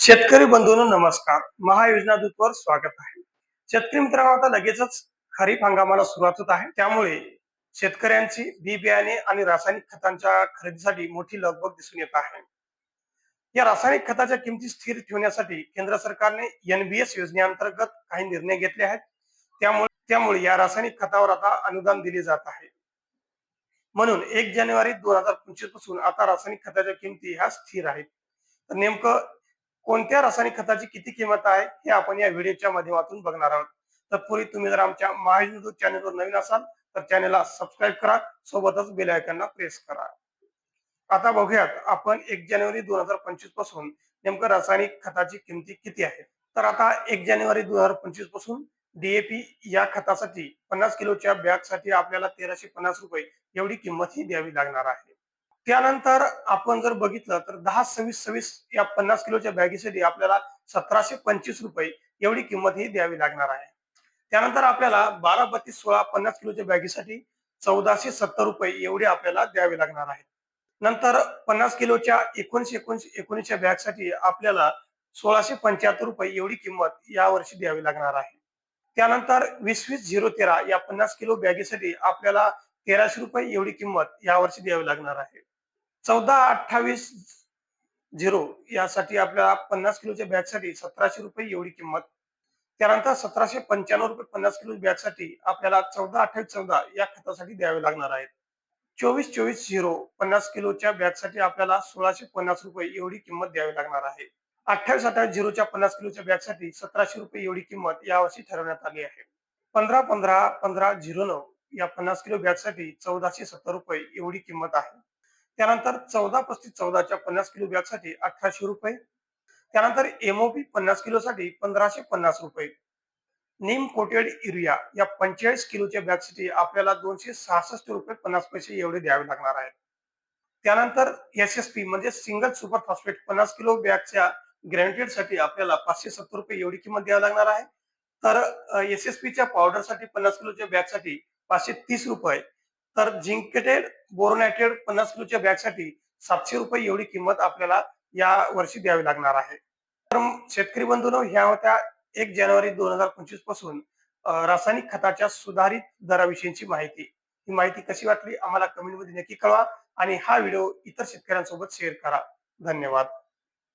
शेतकरी बंधूंनो नमस्कार. महायोजना दूतवर स्वागत आहे. शेतकरी मित्रांनो आता लगेचच खरीप हंगामाला सुरुवात होत आहे. त्यामुळे शेतकऱ्यांची बी बियाणे आणि रासायनिक खतांच्या खरेदीसाठी मोठी लगबग दिसून येत आहे. या रासायनिक खताच्या किमती स्थिर ठेवण्यासाठी केंद्र सरकारने एनबीएस योजनेअंतर्गत काही निर्णय घेतले आहेत. त्यामुळे त्यामुळे या रासायनिक खतावर आता अनुदान दिले जात आहे. म्हणून एक जानेवारी दोन हजार पंचवीसपासून आता रासायनिक खताच्या किमती ह्या स्थिर आहेत. तर नेमकं कोणत्या रासायनिक खताची किती किंमत आहे हे आपण या व्हिडिओच्या माध्यमातून बघणार आहोत. तत्पूर्वी तुम्ही जर आमच्या महायुद्ध चॅनलवर नवीन असाल तर चॅनलला सबस्क्राईब करा सोबतच बेल आयकॉनला प्रेस करा. आता बघूयात आपण एक जानेवारी दोन हजार पंचवीसपासून नेमकं रासायनिक खताची किमती किती आहे तर आता एक जानेवारी दोन हजार पंचवीसपासून डीएपी या खतासाठी पन्नास किलोच्या बॅगसाठी आपल्याला तेराशे पन्नास रुपये एवढी किंमत ही द्यावी लागणार आहे. त्यानंतर आपण जर बघितलं तर दहा सव्वीस सव्वीस या पन्नास किलोच्या बॅगेसाठी आपल्याला सतराशे पंचवीस रुपये एवढी किंमत ही द्यावी लागणार आहे. त्यानंतर आपल्याला बारा बत्तीस सोळा पन्नास किलोच्या बॅगेसाठी चौदाशे सत्तर रुपये एवढे आपल्याला द्यावे लागणार आहेत. नंतर पन्नास किलोच्या एकोणीशे एकोणीशे एकोणीसच्या बॅगसाठी आपल्याला सोळाशे पंच्याहत्तर रुपये एवढी किंमत या वर्षी द्यावी लागणार आहे. त्यानंतर वीस वीस झिरो तेरा या पन्नास किलो बॅगेसाठी आपल्याला तेराशे रुपये एवढी किंमत यावर्षी द्यावी लागणार आहे. चौदा अठ्ठावीस झिरो यासाठी आपल्याला पन्नास किलोच्या बॅगसाठी सतराशे रुपये एवढी किंमत. त्यानंतर सतराशे पंच्याण्णव रुपये पन्नास किलो बॅगसाठी आपल्याला चौदा अठ्ठावीस चौदा या खतासाठी द्यावे लागणार आहेत. चोवीस चोवीस झिरो पन्नास किलोच्या बॅगसाठी आपल्याला सोळाशे पन्नास रुपये एवढी किंमत द्यावी लागणार आहे. अठ्ठावीस अठ्ठावीस झिरोच्या पन्नास किलोच्या बॅगसाठी सतराशे रुपये एवढी किंमत यावर्षी ठरवण्यात आली आहे. पंधरा पंधरा पंधरा झिरो नऊ या पन्नास किलो बॅगसाठी चौदाशे सत्तर रुपये एवढी किंमत आहे. त्यानंतर चौदा पस्तीस चौदाच्या पन्नास किलो बॅगसाठी अठराशे रुपये. त्यानंतर एमओपी पन्नास किलो साठी पंधराशे पन्नास रुपये. निम कोटेड युरिया या पंचेचाळीस किलोच्या बॅगसाठी आपल्याला दोनशे सहासष्ट रुपये पन्नास पैसे एवढे द्यावे लागणार आहेत. त्यानंतर एस एस पी म्हणजे सिंगल सुपर फॉस्फेट पन्नास किलो बॅगच्या ग्रॅन्युटेडसाठी आपल्याला पाचशे सत्तर रुपये एवढी किंमत द्यावी लागणार आहे. तर एस एस पीच्या पावडरसाठी पन्नास किलोच्या बॅगसाठी पाचशे तीस रुपये. तर झिंकेटेड बोरोनॅटेड पन्नास किलोच्या बॅगसाठी सातशे रुपये एवढी किंमत आपल्याला या वर्षी द्यावी लागणार आहे. तर शेतकरी बंधूंनो ह्या होत्या एक जानेवारी दोन हजार पंचवीसपासून रासायनिक खताच्या सुधारित दराविषयीची माहिती. ही माहिती कशी वाटली? आम्हाला कमेंटमध्ये नक्की कळवा आणि हा व्हिडिओ इतर शेतकऱ्यांसोबत शेअर करा. धन्यवाद.